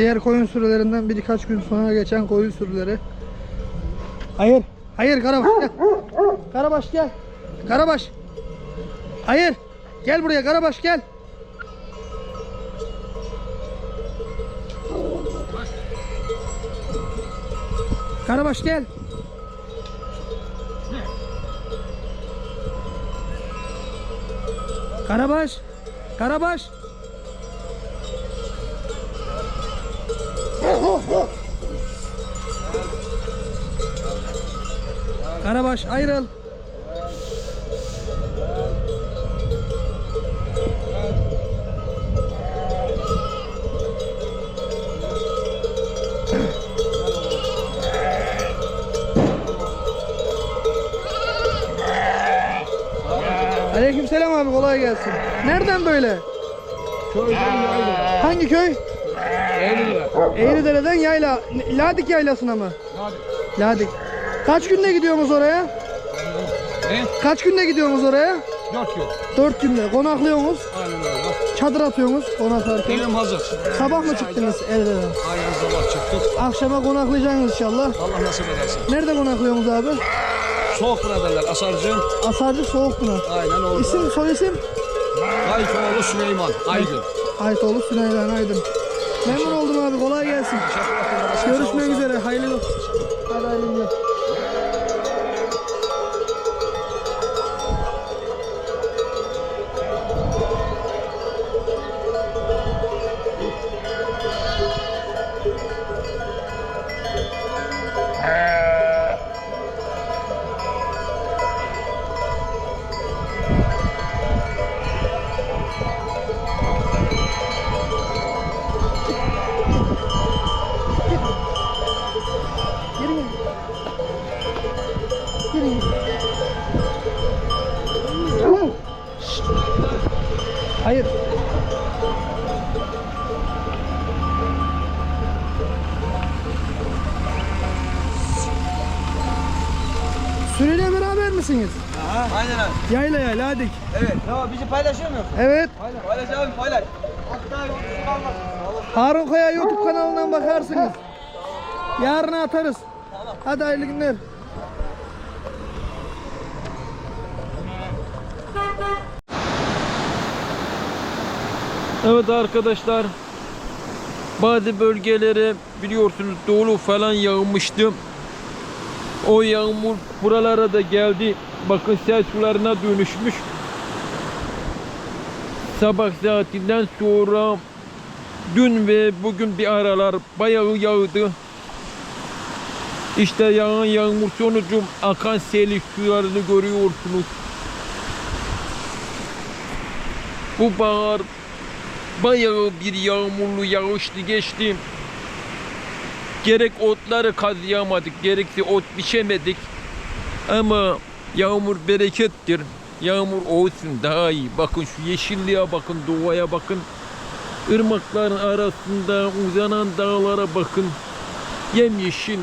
Diğer koyun sürülerinden birkaç gün sonra geçen koyun sürüleri. Hayır. Hayır Karabaş gel. Karabaş gel. Karabaş. Hayır. Gel buraya Karabaş gel. Karabaş gel. Karabaş. Karabaş. Karabaş ayrıl. Aleykümselam abi kolay gelsin. Nereden böyle? Köyden yaylı. Hangi köy? Eğriler. Eğridere'den yayla. Ladik yaylasına mı? Hadi. Ladik. Kaç günde gidiyorsunuz oraya? Ne? Kaç günde gidiyorsunuz oraya? Dört gün. Dört günde. Konaklıyorsunuz. Aynen öyle. Çadır atıyorsunuz konaklarken. Elim hazır. Sabah mı çıktınız Eğridere'den? Aynen sabah çıktık. Akşama konaklayacaksınız inşallah. Allah nasip edersin. Nerede konaklıyorsunuz abi? Soğuk biraderler Asarcı. Asarcı Soğukpınar. Aynen orada. İsim, soy isim? Kaykoğlu Süleyman. Aydın. Aytoğlu Süneylan Aydın. Memnun oldum abi kolay gelsin. Görüşmek üzere. Hayırlı olsun. Hadi hayırlı günler. Bakarsınız. Yarına atarız. Hadi hayırlı günler. Evet arkadaşlar bazı bölgelere biliyorsunuz dolu falan yağmıştı. O yağmur buralara da geldi. Bakın sel sularına dönüşmüş. Sabah saatinden sonra dün ve bugün bir aralar bayağı yağdı. İşte yağan yağmur sonucu akan sel sularını görüyorsunuz. Bu bahar bayağı bir yağmurlu yağışlı geçti. Gerek otları kazıyamadık, gerekse ot biçemedik. Ama yağmur berekettir. Yağmur olsun daha iyi. Bakın şu yeşilliğe bakın, doğaya bakın. Irmakların arasında uzanan dağlara bakın. Yemyeşil.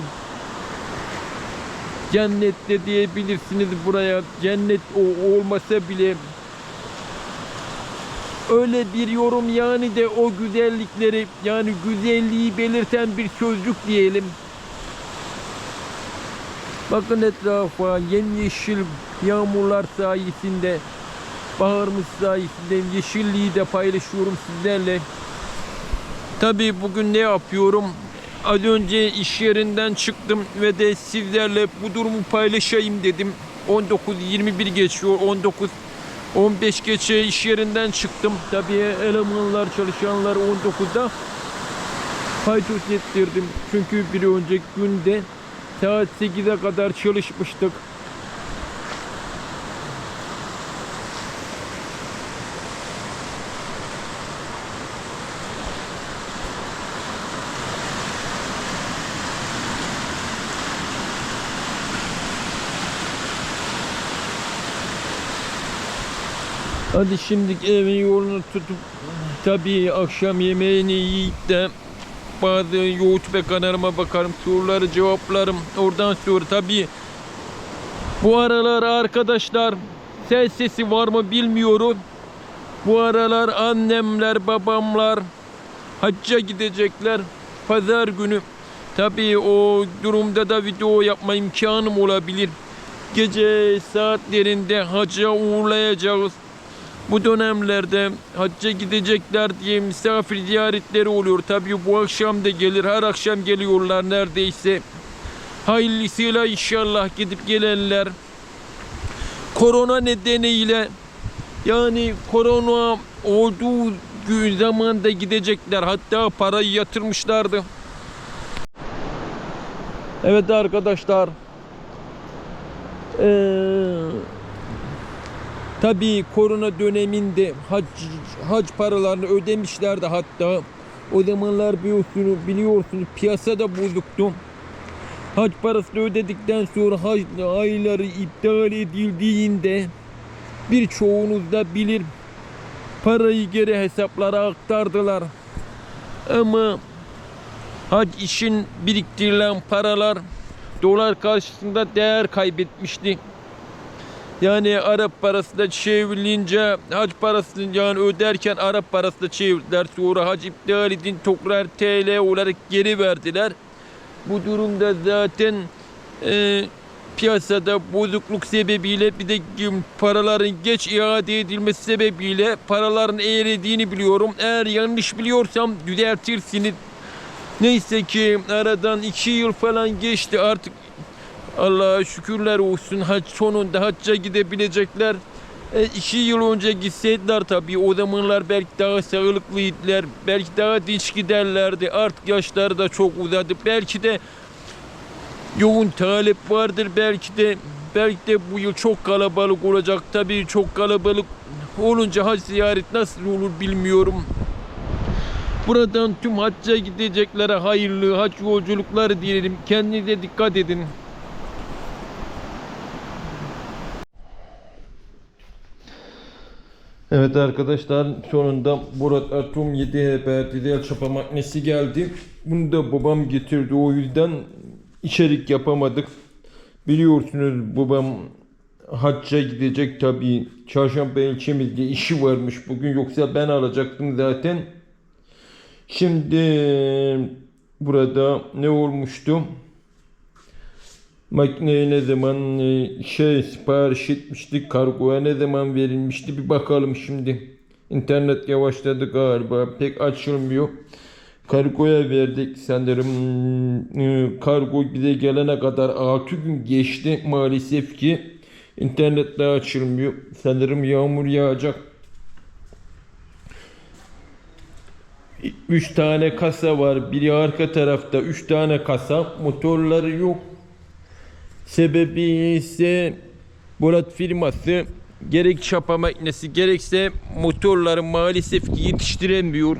Cennette diyebilirsiniz buraya. Cennet o olmasa bile öyle bir yorum yani de o güzellikleri yani güzelliği belirten bir sözcük diyelim. Bakın etrafa yemyeşil yağmurlar sayesinde baharımız sayesinde yeşilliği de paylaşıyorum sizlerle. Tabii bugün ne yapıyorum? Az önce iş yerinden çıktım ve de sizlerle bu durumu paylaşayım dedim. 19-21 geçiyor. 19 15 geçe iş yerinden çıktım. Tabii elemanlar, çalışanlar 19'da paytos ettirdim. Çünkü bir önceki günde saat 8'e kadar çalışmıştık. Hadi şimdi evin yolunu tutup tabii akşam yemeğini yiyip de bazı yoğurt ve kanalıma bakarım soruları cevaplarım oradan sonra tabii bu aralar arkadaşlar ses sesi var mı bilmiyorum bu aralar annemler babamlar hacca gidecekler pazar günü. Tabii o durumda da video yapma imkanım olabilir. Gece saatlerinde hacca uğurlayacağız. Bu dönemlerde hacca gidecekler diye misafir ziyaretleri oluyor. Tabii bu akşam da gelir, her akşam geliyorlar neredeyse. Hayırlısıyla inşallah gidip gelenler korona nedeniyle yani korona olduğu gün zamanda gidecekler. Hatta parayı yatırmışlardı. Evet arkadaşlar. Ee, tabii korona döneminde hac, hac paralarını ödemişlerdi hatta. O zamanlar biliyorsunuz, biliyorsunuz piyasada bozuktu. Hac parasını ödedikten sonra hac ayları iptal edildiğinde birçoğunuz da bilir parayı geri hesaplara aktardılar. Ama hac işin biriktirilen paralar dolar karşısında değer kaybetmişti. Yani Arap parası da çevrilince hac parasını yani öderken Arap parası da çevirdiler. Sonra hac iptal edin tekrar TL olarak geri verdiler. Bu durumda zaten e, piyasada bozukluk sebebiyle bir de paraların geç iade edilmesi sebebiyle paraların eğrediğini biliyorum. Eğer yanlış biliyorsam düzeltirsiniz. Neyse ki aradan iki yıl falan geçti artık Allah'a şükürler olsun hac sonunda hacca gidebilecekler. E, iki yıl önce gitseydiler tabii o zamanlar belki daha sağlıklıydılar. Belki daha dinç giderlerdi. Artık yaşları da çok uzadı. Belki de yoğun talep vardır. Belki de belki de bu yıl çok kalabalık olacak. Tabii çok kalabalık olunca hac ziyaret nasıl olur bilmiyorum. Buradan tüm hacca gideceklere hayırlı hac yolculukları dilerim. Kendinize dikkat edin. Evet arkadaşlar sonunda Murat Atom 7 HP dizel çapa makinesi geldi. Bunu da babam getirdi o yüzden içerik yapamadık. Biliyorsunuz babam hacca gidecek tabi. Çarşamba ilçemizde işi varmış bugün yoksa ben alacaktım zaten. Şimdi burada ne olmuştu? Makineye ne zaman e, şey sipariş etmiştik, kargoya ne zaman verilmişti bir bakalım şimdi. İnternet yavaşladı galiba, pek açılmıyor. Kargoya verdik sanırım. e, Kargo bize gelene kadar 6 gün geçti maalesef ki. İnternet de açılmıyor. Sanırım yağmur yağacak. 3 tane kasa var. Biri arka tarafta 3 tane kasa. Motorları yok. Sebebi ise Bolat firması gerek çapa makinesi gerekse motorları maalesef ki yetiştiremiyor.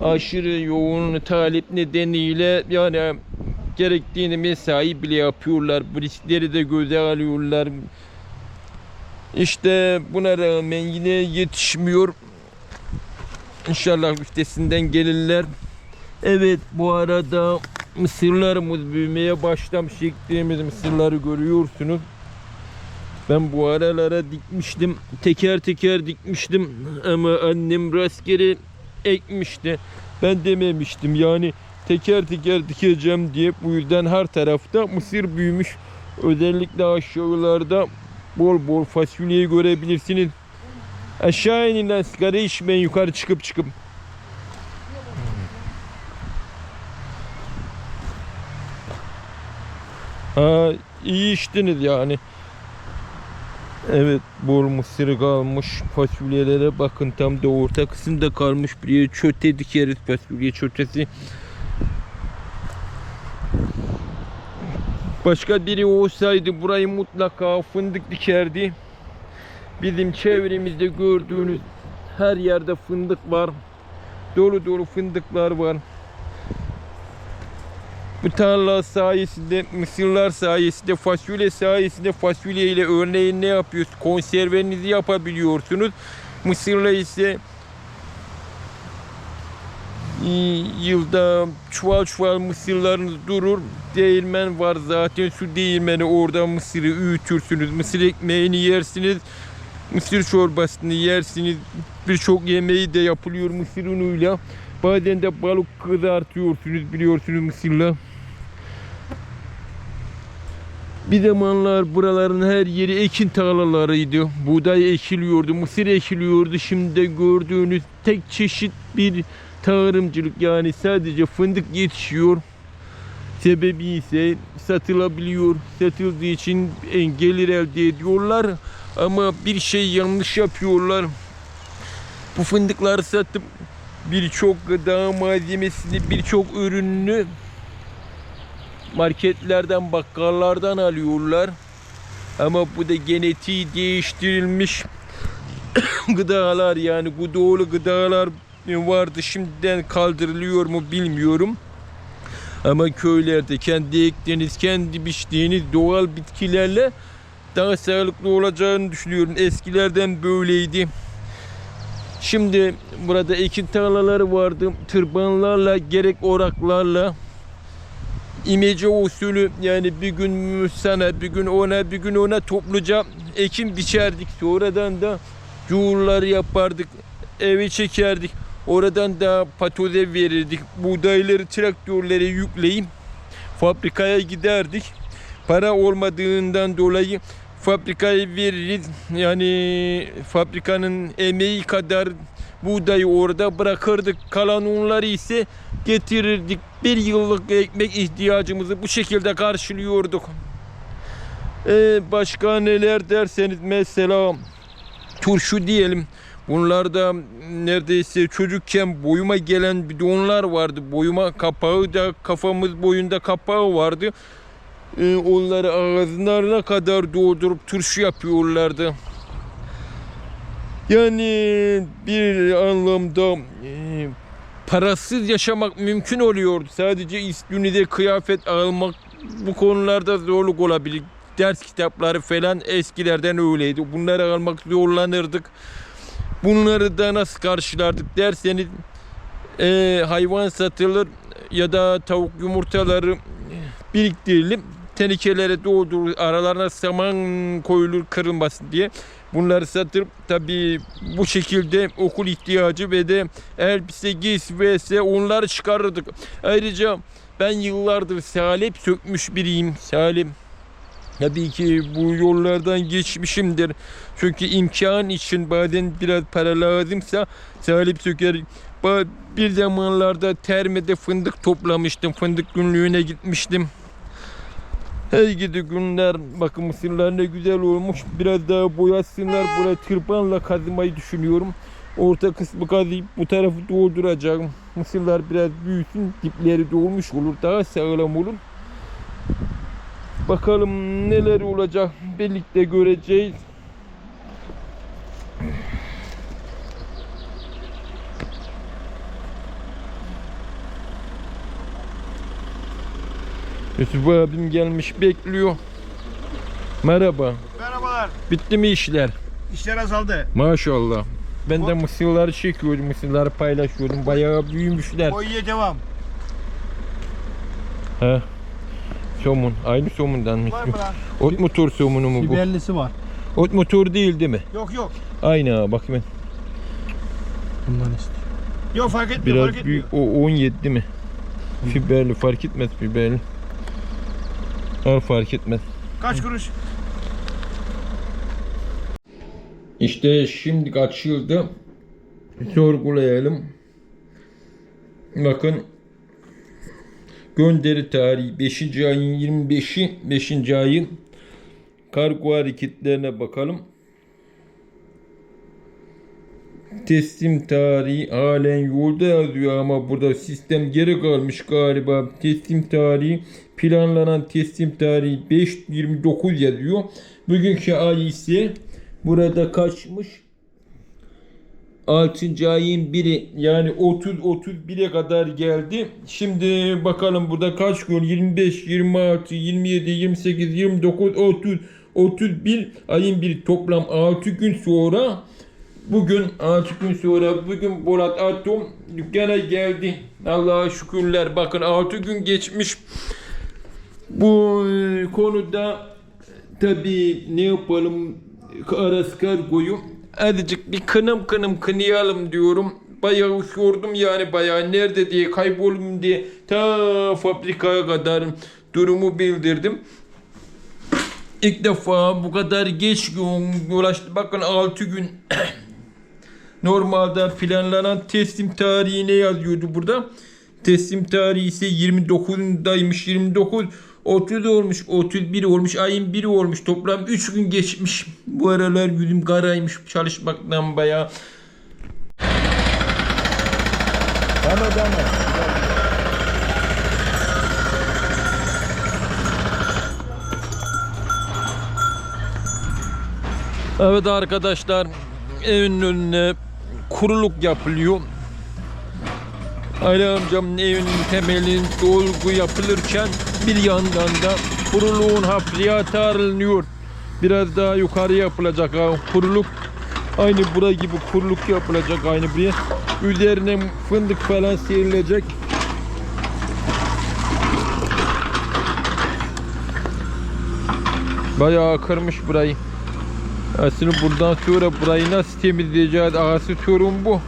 Aşırı yoğun talep nedeniyle yani gerektiğini mesai bile yapıyorlar. Bu riskleri de göze alıyorlar. İşte buna rağmen yine yetişmiyor. İnşallah üstesinden gelirler. Evet bu arada mısırlarımız büyümeye başlamış. Ektiğimiz mısırları görüyorsunuz. Ben bu aralara dikmiştim. Teker teker dikmiştim. Ama annem rastgele ekmişti. Ben dememiştim. Yani teker teker dikeceğim diye bu yüzden her tarafta mısır büyümüş. Özellikle aşağılarda bol bol fasulyeyi görebilirsiniz. Aşağı inin lan sigara içmeyin yukarı çıkıp çıkıp. Ha iyi içtiniz yani. Evet bol mısır kalmış fasulyelere bakın tam da orta kısımda kalmış bir çöte dikeriz fasulye çötesi. Başka biri olsaydı burayı mutlaka fındık dikerdi. Bizim çevremizde gördüğünüz her yerde fındık var. Dolu dolu fındıklar var. Bu tarla sayesinde, mısırlar sayesinde, fasulye sayesinde fasulye ile örneğin ne yapıyoruz? Konservenizi yapabiliyorsunuz. Mısırla ise yılda çuval çuval mısırlarınız durur. Değirmen var zaten su değirmeni orada mısırı öğütürsünüz. Mısır ekmeğini yersiniz. Mısır çorbasını yersiniz. Birçok yemeği de yapılıyor mısır unuyla. Bazen de balık kızartıyorsunuz biliyorsunuz mısırla. Bir zamanlar buraların her yeri ekin tarlalarıydı. Buğday ekiliyordu, mısır ekiliyordu. Şimdi de gördüğünüz tek çeşit bir tarımcılık yani sadece fındık yetişiyor. Sebebi ise satılabiliyor. Satıldığı için gelir elde ediyorlar. Ama bir şey yanlış yapıyorlar. Bu fındıkları satıp birçok gıda malzemesini, birçok ürününü marketlerden, bakkallardan alıyorlar. Ama bu da genetiği değiştirilmiş gıdalar yani gıdalı gıdalar vardı. Şimdiden kaldırılıyor mu bilmiyorum. Ama köylerde kendi ektiğiniz, kendi biçtiğiniz doğal bitkilerle daha sağlıklı olacağını düşünüyorum. Eskilerden böyleydi. Şimdi burada ekin tarlaları vardı. Tırbanlarla gerek oraklarla imece usulü yani bir gün sana bir gün ona bir gün ona topluca ekim biçerdik. Sonradan da cuğurları yapardık. Eve çekerdik. Oradan da patoze verirdik. Buğdayları traktörlere yükleyip fabrikaya giderdik. Para olmadığından dolayı fabrikaya veririz. Yani fabrikanın emeği kadar buğdayı orada bırakırdık. Kalan unları ise getirirdik. Bir yıllık ekmek ihtiyacımızı bu şekilde karşılıyorduk. Ee, başka neler derseniz mesela turşu diyelim. Bunlarda neredeyse çocukken boyuma gelen bidonlar vardı. Boyuma kapağı da kafamız boyunda kapağı vardı. Ee, onları ağızlarına kadar doldurup turşu yapıyorlardı. Yani bir anlamda e, parasız yaşamak mümkün oluyordu. Sadece üstünüze kıyafet almak bu konularda zorluk olabilir. Ders kitapları falan eskilerden öyleydi. Bunları almak zorlanırdık. Bunları da nasıl karşılardık derseniz e, hayvan satılır ya da tavuk yumurtaları biriktirelim. Tenekelere doldurur, aralarına saman koyulur kırılmasın diye. Bunları satıp tabii bu şekilde okul ihtiyacı ve de elbise, giysi vs onları çıkarırdık. Ayrıca ben yıllardır salep sökmüş biriyim. Salep Tabii ki bu yollardan geçmişimdir. Çünkü imkan için bazen biraz para lazımsa salip söker. Bir zamanlarda termede fındık toplamıştım. Fındık günlüğüne gitmiştim. Hey gidi günler. Bakın mısırlar ne güzel olmuş. Biraz daha boyatsınlar. Buraya tırpanla kazımayı düşünüyorum. Orta kısmı kazıyıp bu tarafı dolduracağım. Mısırlar biraz büyüsün. Dipleri dolmuş olur. Daha sağlam olur. Bakalım neler olacak birlikte göreceğiz. Yusuf abim gelmiş bekliyor. Merhaba. Merhabalar. Bitti mi işler? İşler azaldı. Maşallah. Ben de mısırları çekiyordum, mısırları paylaşıyordum. Bayağı büyümüşler. Boyuya devam. He. Somun. Aynı somundan mı? Var mı lan? Ot motor somunu mu bu? Biberlisi var. Ot motor değil değil mi? Yok yok. Aynı ha bak ben. Bundan istiyor. Yok fark etmiyor Biraz fark etmiyor. büyük. O 17 mi? Fiberli fark etmez fiberli. Al fark etmez. Kaç kuruş? İşte şimdi açıldı. Sorgulayalım. Bakın gönderi tarihi 5. ayın 25'i 5. ayın kargo hareketlerine bakalım. Teslim tarihi halen yolda yazıyor ama burada sistem geri kalmış galiba. Teslim tarihi planlanan teslim tarihi 5.29 yazıyor. Bugünkü ay ise burada kaçmış? 6. ayın biri yani 30 31'e kadar geldi. Şimdi bakalım burada kaç gün? 25, 26, 27, 28, 29, 30, 31 ayın bir toplam 6 gün sonra bugün 6 gün sonra bugün Bolat Atom dükkana geldi. Allah'a şükürler. Bakın 6 gün geçmiş. Bu e, konuda tabii ne yapalım Aras Kargo'yu azıcık bir kınım kınım kınayalım diyorum. bayağı sordum yani bayağı nerede diye kayboldum diye ta fabrikaya kadar durumu bildirdim. İlk defa bu kadar geç ulaştı. Bakın 6 gün Normalde planlanan teslim tarihi ne yazıyordu burada? Teslim tarihi ise 29'undaymış. 29 30 olmuş, 31 olmuş, ayın 1'i olmuş. Toplam 3 gün geçmiş. Bu aralar yüzüm karaymış çalışmaktan bayağı. Tamam tamam. Evet arkadaşlar evin önüne kuruluk yapılıyor. Ali amcamın evinin temelinin dolgu yapılırken bir yandan da kuruluğun hafriyatı arınıyor. Biraz daha yukarı yapılacak ha kuruluk. Aynı bura gibi kuruluk yapılacak aynı buraya. Üzerine fındık falan serilecek. Bayağı kırmış burayı. Aslında buradan sonra burayı nasıl temizleyeceğiz? Ağası sorun bu.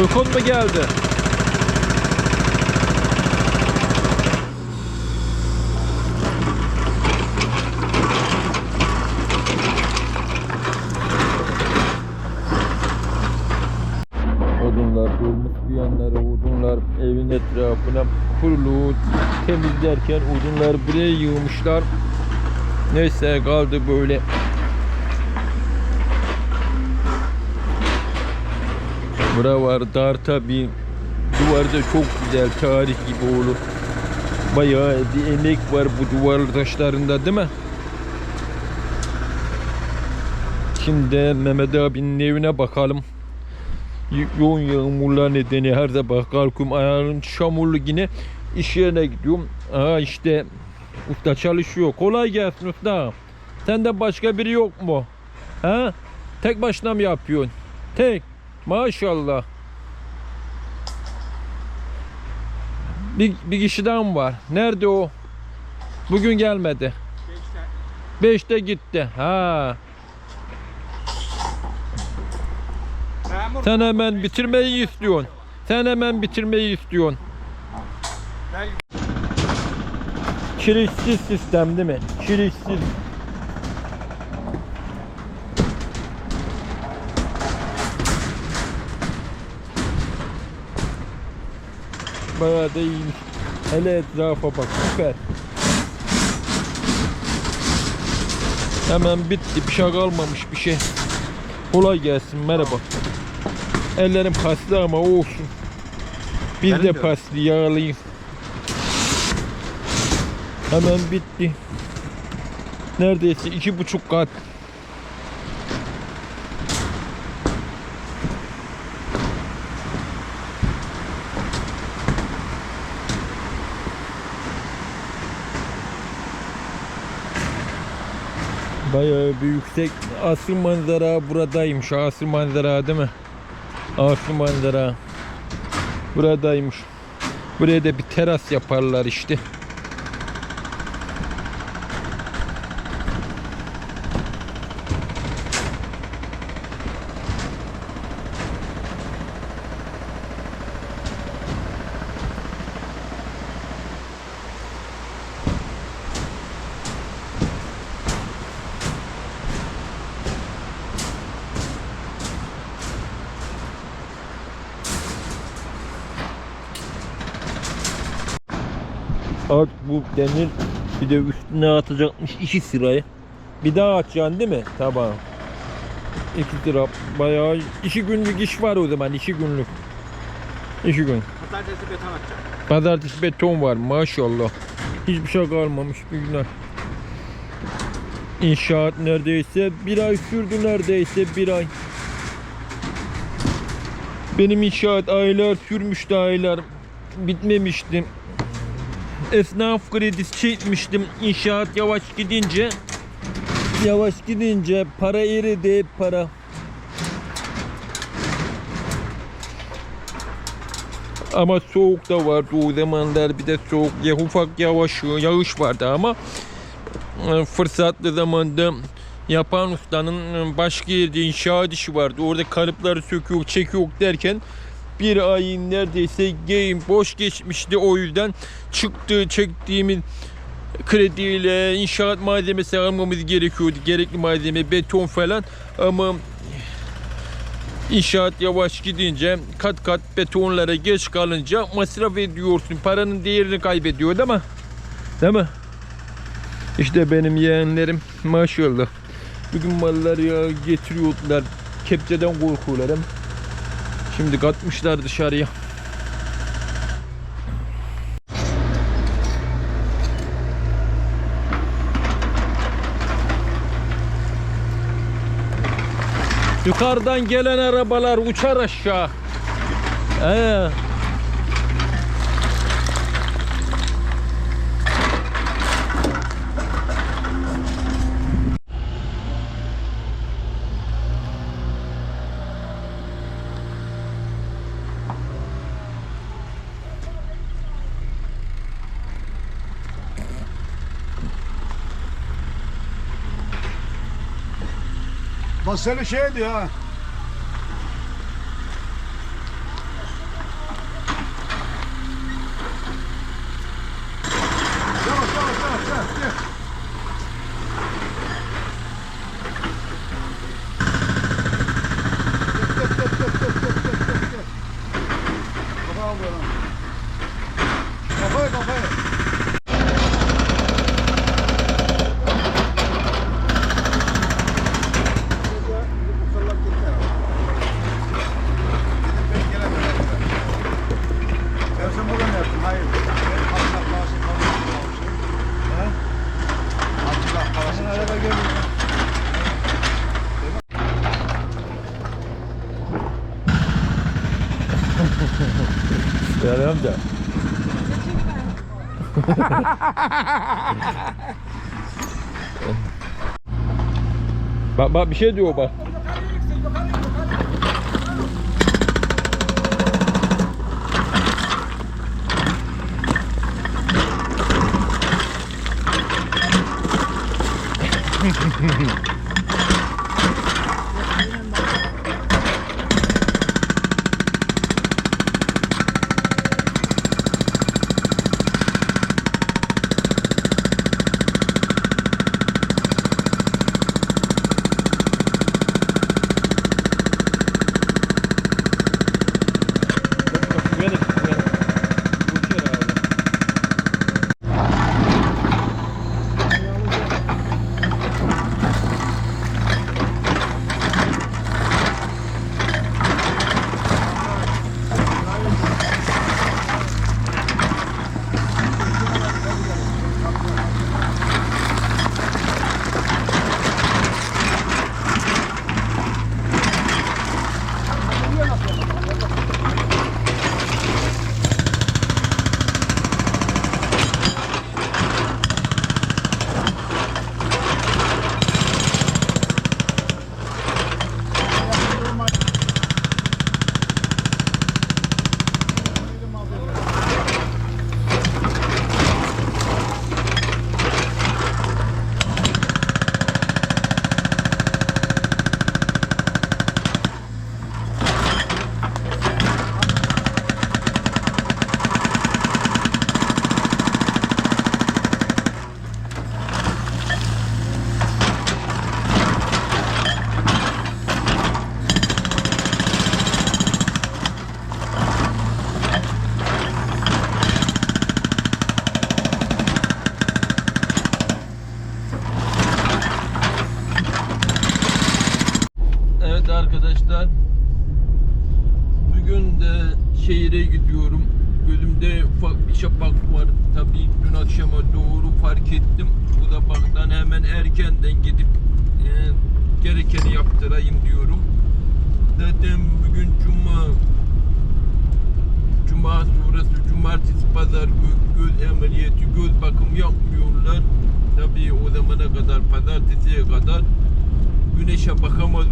Uykun mu geldi? Odunlar durmuş bir yanlara odunlar evin etrafına kurulu temizlerken odunlar buraya yığmışlar. Neyse kaldı böyle. Bura var dar tabi. Duvarda çok güzel tarih gibi olur. Bayağı bir emek var bu duvar taşlarında değil mi? Şimdi Mehmet abinin evine bakalım. Yoğun yağmurlar nedeni her sabah kalkıyorum ayağım çamurlu yine iş yerine gidiyorum. Aha işte usta çalışıyor. Kolay gelsin usta. Sende başka biri yok mu? Ha? Tek başına mı yapıyorsun? Tek. Maşallah. Bir, bir kişiden var. Nerede o? Bugün gelmedi. Beşte gitti. Ha. Sen hemen bitirmeyi istiyorsun. Sen hemen bitirmeyi istiyorsun. Kirişsiz sistem değil mi? Kirişsiz. Da iyiymiş. Hele etrafa bak süper. Hemen bitti bir şey kalmamış bir şey. Kolay gelsin merhaba. Ellerim paslı ama olsun. Biz Benim de de. paslı yağlıyız. Hemen bitti. Neredeyse iki buçuk kat. Bayağı bir yüksek asıl manzara buradaymış. Asıl manzara değil mi? Asıl manzara buradaymış. Buraya da bir teras yaparlar işte. Denir. Bir de üstüne atacakmış iki sırayı. Bir daha atacaksın değil mi? Tamam. İki sıra bayağı iki günlük iş var o zaman iki günlük. İki gün. Pazartesi beton atacak. Pazartesi beton var maşallah. Hiçbir şey kalmamış bir günler. İnşaat neredeyse bir ay sürdü neredeyse bir ay. Benim inşaat aylar sürmüştü aylar. Bitmemişti. Esnaf kredisi çekmiştim. İnşaat yavaş gidince yavaş gidince para eridi para. Ama soğuk da vardı o zamanlar bir de soğuk ya ufak yavaş yağış vardı ama e, fırsatlı zamanda yapan ustanın e, başka yerde inşaat işi vardı. Orada kalıpları söküyor, çekiyor derken bir ayın neredeyse game boş geçmişti o yüzden çıktı çektiğimiz krediyle inşaat malzemesi almamız gerekiyordu. Gerekli malzeme beton falan ama İnşaat yavaş gidince kat kat betonlara geç kalınca masraf ediyorsun. Paranın değerini kaybediyor mi? Değil mi? İşte benim yeğenlerim maşallah. Bugün mallar ya getiriyorlar. Kepçeden korkuyorlar hem. Şimdi katmışlar dışarıya. Yukarıdan gelen arabalar uçar aşağı. Ee. Bak seni şey diyor ha. Yavaş yavaş yavaş yavaş. gel. Gel, gel, gel, gel, gel, gel, gel, gel. Kafa al böyle. Kafaya kafaya. Ben sen burada ne yaptın? Hayır. Ben hatta parası falan almışım. He? Hatta parası. Sen araba görmüyorsun. Yani amca. Bak bak bir şey diyor bak. şapak var. Tabii dün akşama doğru fark ettim. Bu da baktan hemen erkenden gidip e, gerekeni yaptırayım diyorum. Zaten bugün cuma Cuma sonrası cumartesi pazar gö- göz ameliyatı göz bakım yapmıyorlar. Tabii o zamana kadar pazartesiye kadar güneşe bakamaz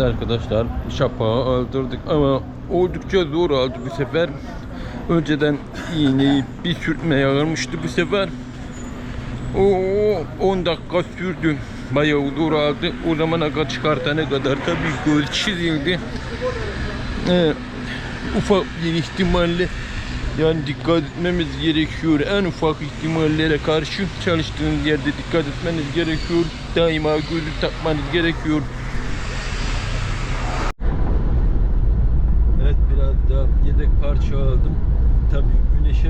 Evet arkadaşlar şapağı aldırdık ama oldukça zor aldı bu sefer. Önceden iğneyi bir sürtmeye almıştı bu sefer. O 10 dakika sürdü. Bayağı zor aldı. O zamana kadar çıkartana kadar tabii göz çizildi. Ee, ufak bir ihtimalle yani dikkat etmemiz gerekiyor. En ufak ihtimallere karşı çalıştığınız yerde dikkat etmeniz gerekiyor. Daima gözü takmanız gerekiyor. Evet biraz da yedek parça aldım. Tabii güneşe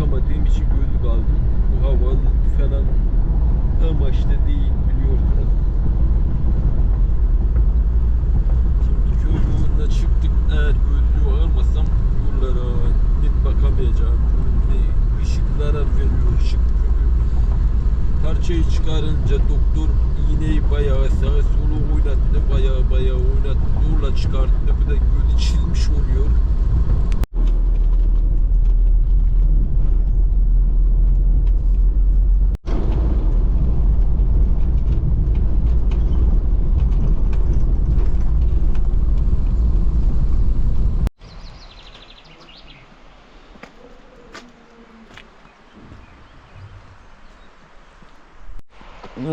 bakamadığım için gözlük aldım. Bu havalı falan amaçlı değil biliyorsunuz. Şimdi köy yolunda çıktık. Eğer gözlüğü almasam yollara net bakamayacağım. Çünkü ışık zarar veriyor ışık. Çünkü parçayı çıkarınca doktor iğneyi bayağı sağa sola oynattı. Bayağı bayağı oynattı. Zorla çıkarttı. Bir de gözü çizmiş oluyor.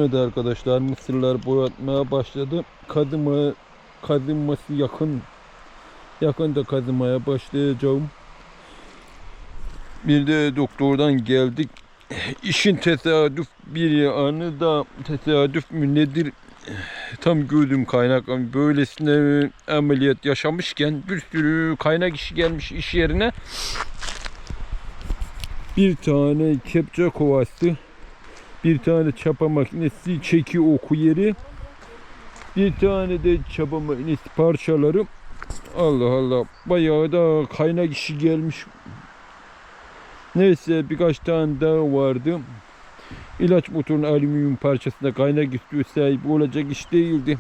Evet arkadaşlar mısırlar boyatmaya başladı. Kazıma kazınması yakın. Yakında kazımaya başlayacağım. Bir de doktordan geldik. İşin tesadüf bir anı da tesadüf mü nedir? Tam gözüm kaynak böylesine ameliyat yaşamışken bir sürü kaynak işi gelmiş iş yerine. Bir tane kepçe kovası bir tane çapa makinesi çeki oku yeri. Bir tane de çapa makinesi parçaları. Allah Allah bayağı da kaynak işi gelmiş. Neyse birkaç tane daha vardı. İlaç motorunun alüminyum parçasında kaynak istiyor sahibi olacak iş değildi